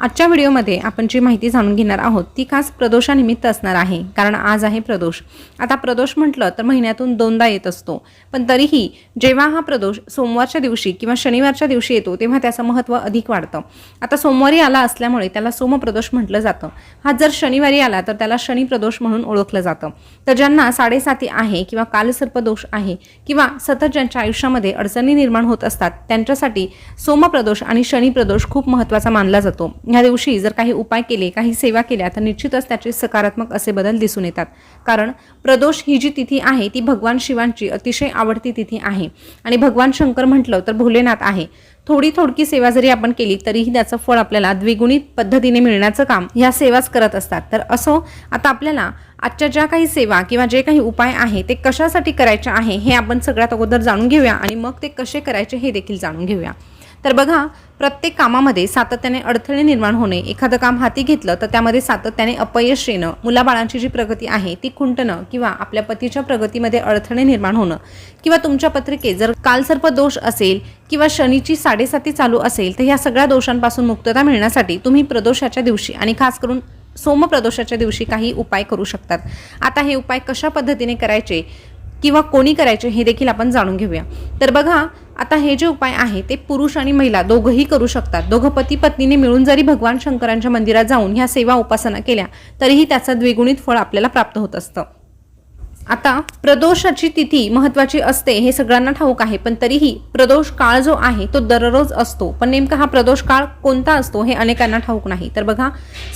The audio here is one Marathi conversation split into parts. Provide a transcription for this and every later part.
आजच्या व्हिडिओमध्ये आपण जी माहिती जाणून घेणार आहोत ती खास प्रदोषानिमित्त असणार आहे. कारण आज आहे प्रदोष. आता प्रदोष म्हटलं तर महिन्यातून दोनदा येत असतो. पण तरीही जेव्हा हा प्रदोष सोमवारच्या दिवशी किंवा शनिवारच्या दिवशी येतो तेव्हा त्याचं महत्त्व अधिक वाढतं. आता सोमवारी आला असल्यामुळे त्याला सोमप्रदोष म्हटलं जातं. हा जर शनिवारी आला तर त्याला शनिप्रदोष म्हणून ओळखलं जातं. तर ज्यांना साडेसाती आहे किंवा कालसर्पदोष आहे किंवा सतत ज्यांच्या आयुष्यामध्ये अडचणी निर्माण होत असतात त्यांच्यासाठी सोमप्रदोष आणि शनिप्रदोष खूप महत्त्वाचा मानला जातो. ह्या दिवशी जर काही उपाय केले काही सेवा केल्या तर निश्चितच त्याचे सकारात्मक असे बदल दिसून येतात. कारण प्रदोष ही जी तिथी आहे ती भगवान शिवांची अतिशय आवडती तिथी आहे. आणि भगवान शंकर म्हटलं तर भोलेनाथ आहे. थोडी थोडकी सेवा जरी आपण केली तरीही त्याचं फळ आपल्याला द्विगुणित पद्धतीने मिळण्याचं काम ह्या सेवाच करत असतात. तर असो आता आपल्याला आजच्या ज्या काही सेवा किंवा जे काही उपाय आहे ते कशासाठी करायचे आहे हे आपण सगळ्यात अगोदर जाणून घेऊया आणि मग ते कसे करायचे हे देखील जाणून घेऊया. तर बघा प्रत्येक कामामध्ये सातत्याने अडथळे निर्माण होणे एखादं काम हाती घेतलं तर त्यामध्ये सातत्याने अपयश येणं मुलाबाळांची जी प्रगती आहे ती खुंटणं किंवा आपल्या पतीच्या प्रगतीमध्ये अडथळे निर्माण होणं किंवा तुमच्या पत्रिकेत जर कालसर्प दोष असेल किंवा शनीची साडेसाती चालू असेल तर ह्या सगळ्या दोषांपासून मुक्तता मिळण्यासाठी तुम्ही प्रदोषाच्या दिवशी आणि खास करून सोमप्रदोषाच्या दिवशी काही उपाय करू शकतात. आता हे उपाय कशा पद्धतीने करायचे किंवा कोणी करायचे हे देखील आपण जाणून घेऊया. तर बघा आता हे जे उपाय आहे ते पुरुष आणि महिला दोघंही करू शकतात. दोघं पती पत्नीने मिळून जरी भगवान शंकरांच्या मंदिरात जाऊन ह्या सेवा उपासना केल्या तरीही त्याचं द्विगुणित फळ आपल्याला प्राप्त होत असतं. आता प्रदोषाची तिथी महत्वाची असते हे सगळ्यांना ठाऊक आहे पण तरीही प्रदोष काळ जो आहे तो दररोज असतो. पण नेमका हा प्रदोष काळ कोणता असतो हे अनेकांना ठाऊक नाही. तर बघा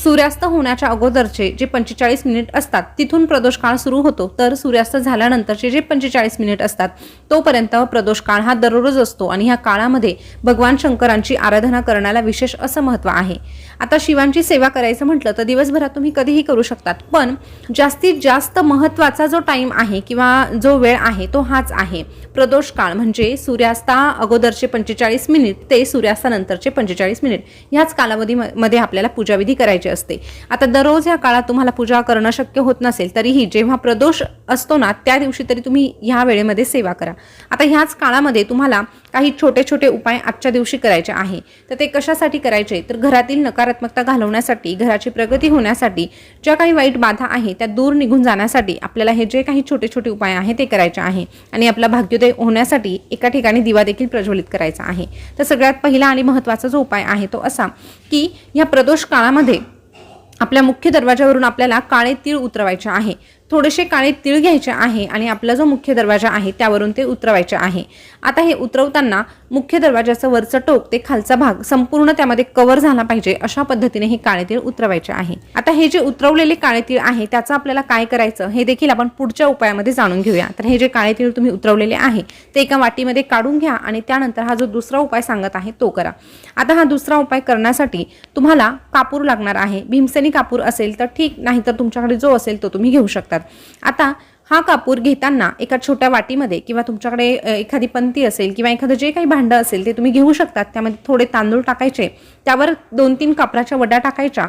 सूर्यास्त होण्याच्या अगोदरचे जे पंचेचाळीस मिनिट असतात तिथून प्रदोष काळ सुरू होतो. तर सूर्यास्त झाल्यानंतरचे जे पंचेचाळीस मिनिट असतात तोपर्यंत प्रदोष काळ हा दररोज असतो आणि ह्या काळामध्ये भगवान शंकरांची आराधना करण्याला विशेष असं महत्त्व आहे. आता शिवांची सेवा करायचं म्हटलं तर दिवसभरात तुम्ही कधीही करू शकतात. पण जास्तीत जास्त महत्त्वाचा जो टाईम आहे किंवा जो वेळ आहे तो हाच आहे. प्रदोष काळ म्हणजे सूर्यास्ता अगोदरचे पंचेचाळीस मिनिट ते सूर्यास्तानंतरचे पंचेचाळीस मिनिट. ह्याच कालावधीमध्ये आपल्याला पूजाविधी करायची असते. आता दररोज या काळात तुम्हाला पूजा करणं शक्य होत नसेल तरीही जेव्हा प्रदोष असतो ना त्या दिवशी तरी तुम्ही ह्या वेळेमध्ये सेवा करा. आता ह्याच काळामध्ये तुम्हाला काही छोटे छोटे उपाय आजच्या दिवशी करायचे आहे. तर ते कशासाठी करायचे? तर घरातील नकारात्मकता घालवण्यासाठी घराची प्रगती होण्यासाठी ज्या काही वाईट बाधा आहे त्या दूर निघून जाण्यासाठी आपल्याला हे जे काही छोटे छोटे उपाय आहे ते करायचे आहे. आणि आपला भाग्योदय होण्यासाठी एका ठिकाणी दिवा देखील प्रज्वलित करायचा आहे. तर सगळ्यात पहिला आणि महत्त्वाचा जो उपाय आहे तो असा की या प्रदोष काळामध्ये आपल्या मुख्य दरवाजावरून आपल्याला काळे तीळ उतरवायचे आहे. थोडेसे काळे तीळ घ्यायचे आहे आणि आपला जो मुख्य दरवाजा आहे त्यावरून ते उतरवायचे आहे. आता हे उतरवताना मुख्य दरवाजाचं वरचं टोक ते खालचा भाग संपूर्ण त्यामध्ये कव्हर झाला पाहिजे अशा पद्धतीने हे काळे तीळ उतरवायचे आहे. आता हे जे उतरवलेले काळे तीळ आहे त्याचं आपल्याला काय करायचं हे देखील आपण पुढच्या उपायामध्ये जाणून घेऊया. तर हे जे काळे तीळ तुम्ही उतरवलेले आहे ते एका वाटीमध्ये काढून घ्या आणि त्यानंतर हा जो दुसरा उपाय सांगत आहे तो करा. आता हा दुसरा उपाय करण्यासाठी तुम्हाला कापूर लागणार आहे. भीमसेनी कापूर असेल तर ठीक नाही तर तुमच्याकडे जो असेल तो तुम्ही घेऊ शकतात आता हा कापूर घेताना एका छोट्या वाटीमध्ये किंवा तुमच्याकडे एखादी पंती असेल किंवा एखादं जे काही भांडं असेल ते तुम्ही घेऊ शकतात. त्यामध्ये थोडे तांदूळ टाकायचे. त्यावर दोन तीन कापराच्या वड्या टाकायच्या.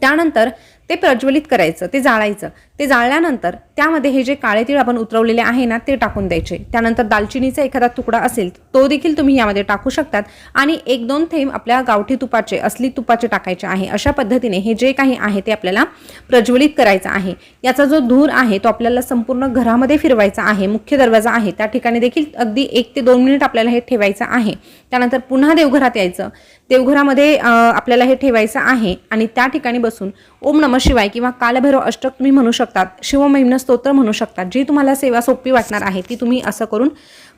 त्यानंतर ते प्रज्वलित करायचं ते जाळायचं. ते जाळल्यानंतर त्यामध्ये हे जे काळे तीळ आपण उतरवलेले आहे ना ते टाकून द्यायचे. त्यानंतर दालचिनीचा एखादा तुकडा असेल तो देखील तुम्ही यामध्ये टाकू शकतात. आणि एक दोन थेंब आपल्या गावठी तुपाचे असली तुपाचे टाकायचे आहे. अशा पद्धतीने हे जे काही आहे ते आपल्याला प्रज्वलित करायचं आहे. याचा जो धूर आहे तो आपल्याला संपूर्ण घरामध्ये फिरवायचा आहे. मुख्य दरवाजा आहे. त्या ठिकाणी देखील अगदी एक ते दोन मिनिट आपल्याला हे ठेवायचं आहे. त्यानंतर पुन्हा देवघरात यायचं. देवघरामध्ये आपल्याला हे ठेवायचं आहे. आणि त्या ठिकाणी बसून ओम नम शिवाय किंवा कालभैरव अष्टक तुम्ही म्हणू शकतात शिवमहिम्न स्तोत्र म्हणू शकतात जी तुम्हाला सेवा सोपी वाटणार आहे ती तुम्ही असं करून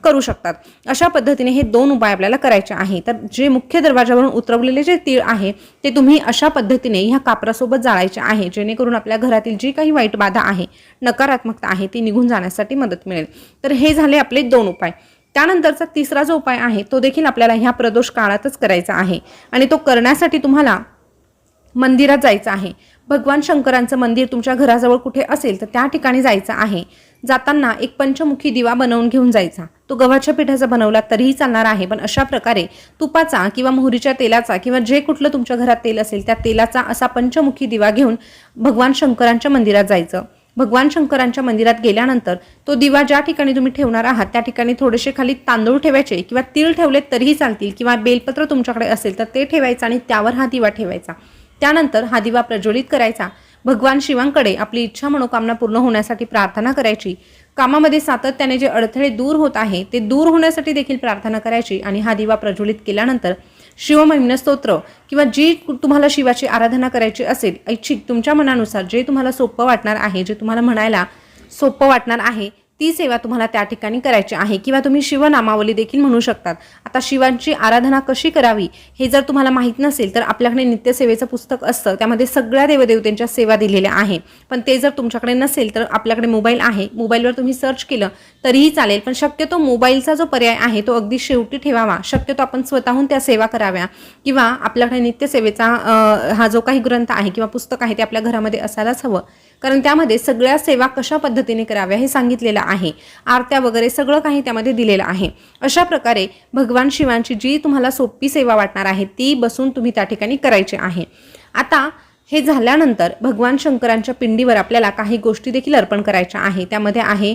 करू शकतात. अशा पद्धतीने हे दोन उपाय आपल्याला करायचे आहे तर जे मुख्य दरवाजावरून उतरवलेले जे तीळ आहे ते तुम्ही अशा पद्धतीने ह्या कापरासोबत जाळायचे आहे जेणेकरून आपल्या घरातील जी काही वाईट बाधा आहे नकारात्मकता आहे ती निघून जाण्यासाठी मदत मिळेल. तर हे झाले आपले दोन उपाय. त्यानंतरचा तिसरा जो उपाय आहे तो देखील आपल्याला ह्या प्रदोष काळातच करायचा आहे. आणि तो करण्यासाठी तुम्हाला मंदिरात जायचं आहे. भगवान शंकरांचं मंदिर तुमच्या घराजवळ कुठे असेल तर त्या ठिकाणी जायचं आहे. जाताना एक पंचमुखी दिवा बनवून घेऊन जायचा. तो गव्हाच्या पिठाचा बनवला तरीही चालणार आहे पण अशा प्रकारे तुपाचा किंवा मोहरीच्या तेलाचा किंवा जे कुठलं तुमच्या घरात तेल असेल त्या तेलाचा असा पंचमुखी दिवा घेऊन भगवान शंकरांच्या मंदिरात जायचं. भगवान शंकरांच्या मंदिरात गेल्यानंतर तो दिवा ज्या ठिकाणी तुम्ही ठेवणार आहात त्या ठिकाणी थोडेसे खाली तांदूळ ठेवायचे किंवा तीळ ठेवलेत तरीही चालतील किंवा बेलपत्र तुमच्याकडे असेल तर ते ठेवायचं आणि त्यावर हा दिवा ठेवायचा. त्यानंतर हा दिवा प्रज्वलित करायचा. भगवान शिवांकडे आपली इच्छा मनोकामना पूर्ण होण्यासाठी प्रार्थना करायची. कामामध्ये सातत्याने जे अडथळे दूर होत आहे ते दूर होण्यासाठी देखील प्रार्थना करायची आणि हा दिवा प्रज्वलित केल्यानंतर शिवमहिम्न स्तोत्र किंवा जी तुम्हाला शिवाची आराधना करायची असेल ऐच्छिक तुमच्या मनानुसार जे तुम्हाला सोपं वाटणार आहे जे तुम्हाला म्हणायला सोपं वाटणार आहे ती सेवा तुम्हाला त्या ठिकाणी करायची आहे. किंवा तुम्ही शिवनामावली देखील म्हणू शकतात. आता शिवांची आराधना कशी करावी हे जर तुम्हाला माहीत नसेल तर आपल्याकडे नित्यसेवेचं पुस्तक असतं. त्यामध्ये सगळ्या देवदेवतेंच्या सेवा दिलेल्या आहे. पण ते जर तुमच्याकडे नसेल तर आपल्याकडे मोबाईल आहे. मोबाईलवर तुम्ही सर्च केलं तरीही चालेल. पण शक्यतो मोबाईलचा जो पर्याय आहे तो अगदी शेवटी ठेवावा. शक्यतो आपण स्वतःहून त्या सेवा कराव्या. किंवा आपल्याकडे नित्यसेवेचा हा जो काही ग्रंथ आहे किंवा पुस्तक आहे ते आपल्या घरामध्ये असायलाच हवं. कारण त्यामध्ये सगळ्या सेवा कशा पद्धतीने कराव्या हे सांगितलेलं आहे. आरत्या वगैरे सगळं काही त्यामध्ये दिलेलं आहे. अशा प्रकारे भगवान शिवांची जी तुम्हाला सोपी सेवा वाटणार आहे ती बसून तुम्ही त्या ठिकाणी करायची आहे. आता हे झाल्यानंतर भगवान शंकरांच्या पिंडीवर आपल्याला काही गोष्टी देखील अर्पण करायच्या आहे. त्यामध्ये आहे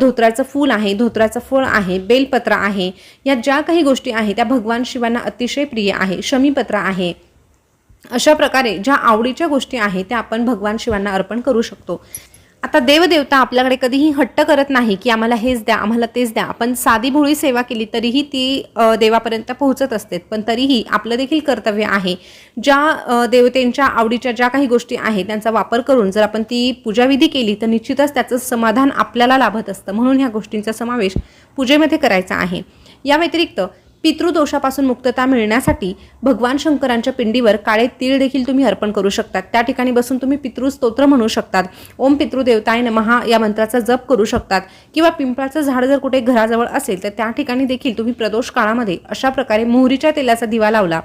धोत्राचं फूल आहे धोत्राचं फळ आहे बेलपत्र आहे. या ज्या काही गोष्टी आहे त्या भगवान शिवांना अतिशय प्रिय आहे. शमीपत्र आहे. अशा प्रकारे ज्या आवडीच्या गोष्टी आहेत त्या आपण भगवान शिवांना अर्पण करू शकतो. आता देवदेवता आपल्याकडे कधीही हट्ट करत नाही की आम्हाला हेच द्या आम्हाला तेच द्या. आपण साधी भोळी सेवा केली तरीही ती देवापर्यंत पोहोचत असते. पण तरीही आपलं देखील कर्तव्य आहे. ज्या देवतेंच्या आवडीच्या ज्या काही गोष्टी आहेत त्यांचा वापर करून जर आपण ती पूजाविधी केली तर निश्चितच त्याचं समाधान आपल्याला लाभत असतं. म्हणून ह्या गोष्टींचा समावेश पूजेमध्ये करायचा आहे. या व्यतिरिक्त पितृदोषापासून मुक्तता मिळण्यासाठी भगवान शंकरांच्या पिंडीवर काळे तीळ देखील तुम्ही अर्पण करू शकतात. त्या ठिकाणी बसून तुम्ही पितृस्तोत्र म्हणू शकतात. ओम पितृदेवताय नमहा या मंत्राचा जप करू शकतात. किंवा पिंपळाचं झाड जर कुठे घराजवळ असेल तर त्या ठिकाणी देखील तुम्ही प्रदोष काळामध्ये अशा प्रकारे मोहरीच्या तेलाचा दिवा लावला.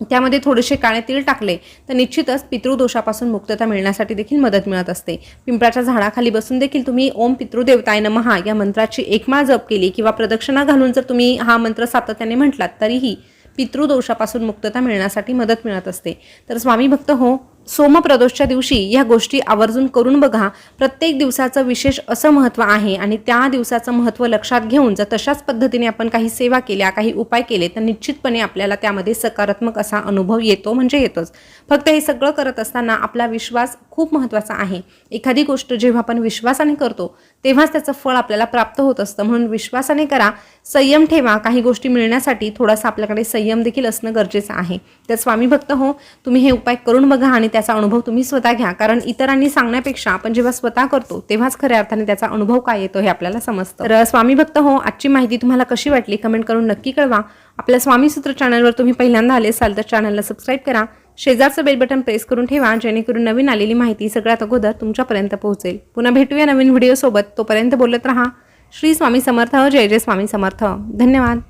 त्यामध्ये थोडेसे काळे तीळ टाकले तर निश्चितच पितृदोषापासून मुक्तता मिळण्यासाठी देखील मदत मिळत असते. पिंपळाच्या झाडाखाली बसून देखील तुम्ही ओम पितृदेवताय नमहा या मंत्राची एकमाळ जप केली किंवा प्रदक्षिणा घालून जर तुम्ही हा मंत्र सातत्याने म्हटलात तरीही पितृदोषापासून मुक्तता मिळण्यासाठी मदत मिळत असते. तर स्वामी भक्त हो सोमप्रदोषच्या दिवशी ह्या गोष्टी आवर्जून करून बघा. प्रत्येक दिवसाचं विशेष असं महत्त्व आहे आणि त्या दिवसाचं महत्त्व लक्षात घेऊन जर तशाच पद्धतीने आपण काही सेवा केल्या काही उपाय केले तर निश्चितपणे आपल्याला त्यामध्ये सकारात्मक असा अनुभव येतो म्हणजे येतोच. फक्त हे सगळं करत असताना आपला विश्वास खूप महत्त्वाचा आहे. एखादी गोष्ट जेव्हा आपण विश्वासाने करतो तेव्हाच त्याचं फळ आपल्याला प्राप्त होत असतं. म्हणून विश्वासाने करा. संयम ठेवा. काही गोष्टी मिळण्यासाठी थोडासा आपल्याकडे संयम देखील असणं गरजेचं आहे. तर स्वामी भक्त हो तुम्ही हे उपाय करून बघा आणि त्या त्याचा अनुभव तुम्ही स्वतः घ्या. कारण इतरांनी सांगण्यापेक्षा आपण जेव्हा स्वतः करतो तेव्हाच खऱ्या अर्थाने त्याचा अनुभव काय येतो हे आपल्याला समजतं. तर स्वामी भक्त हो आजची माहिती तुम्हाला कशी वाटली कमेंट करून नक्की कळवा. आपल्या स्वामी सूत्र चॅनलवर तुम्ही पहिल्यांदा आले असाल तर चॅनलला सबस्क्राईब करा. शेजारचं बेल बटन प्रेस करून ठेवा जेणेकरून नवीन आलेली माहिती सगळ्यात अगोदर तुमच्यापर्यंत पोहोचेल. पुन्हा भेटूया नवीन व्हिडिओसोबत. तोपर्यंत बोलत राहा. श्री स्वामी समर्थ. जय जय स्वामी समर्थ. धन्यवाद.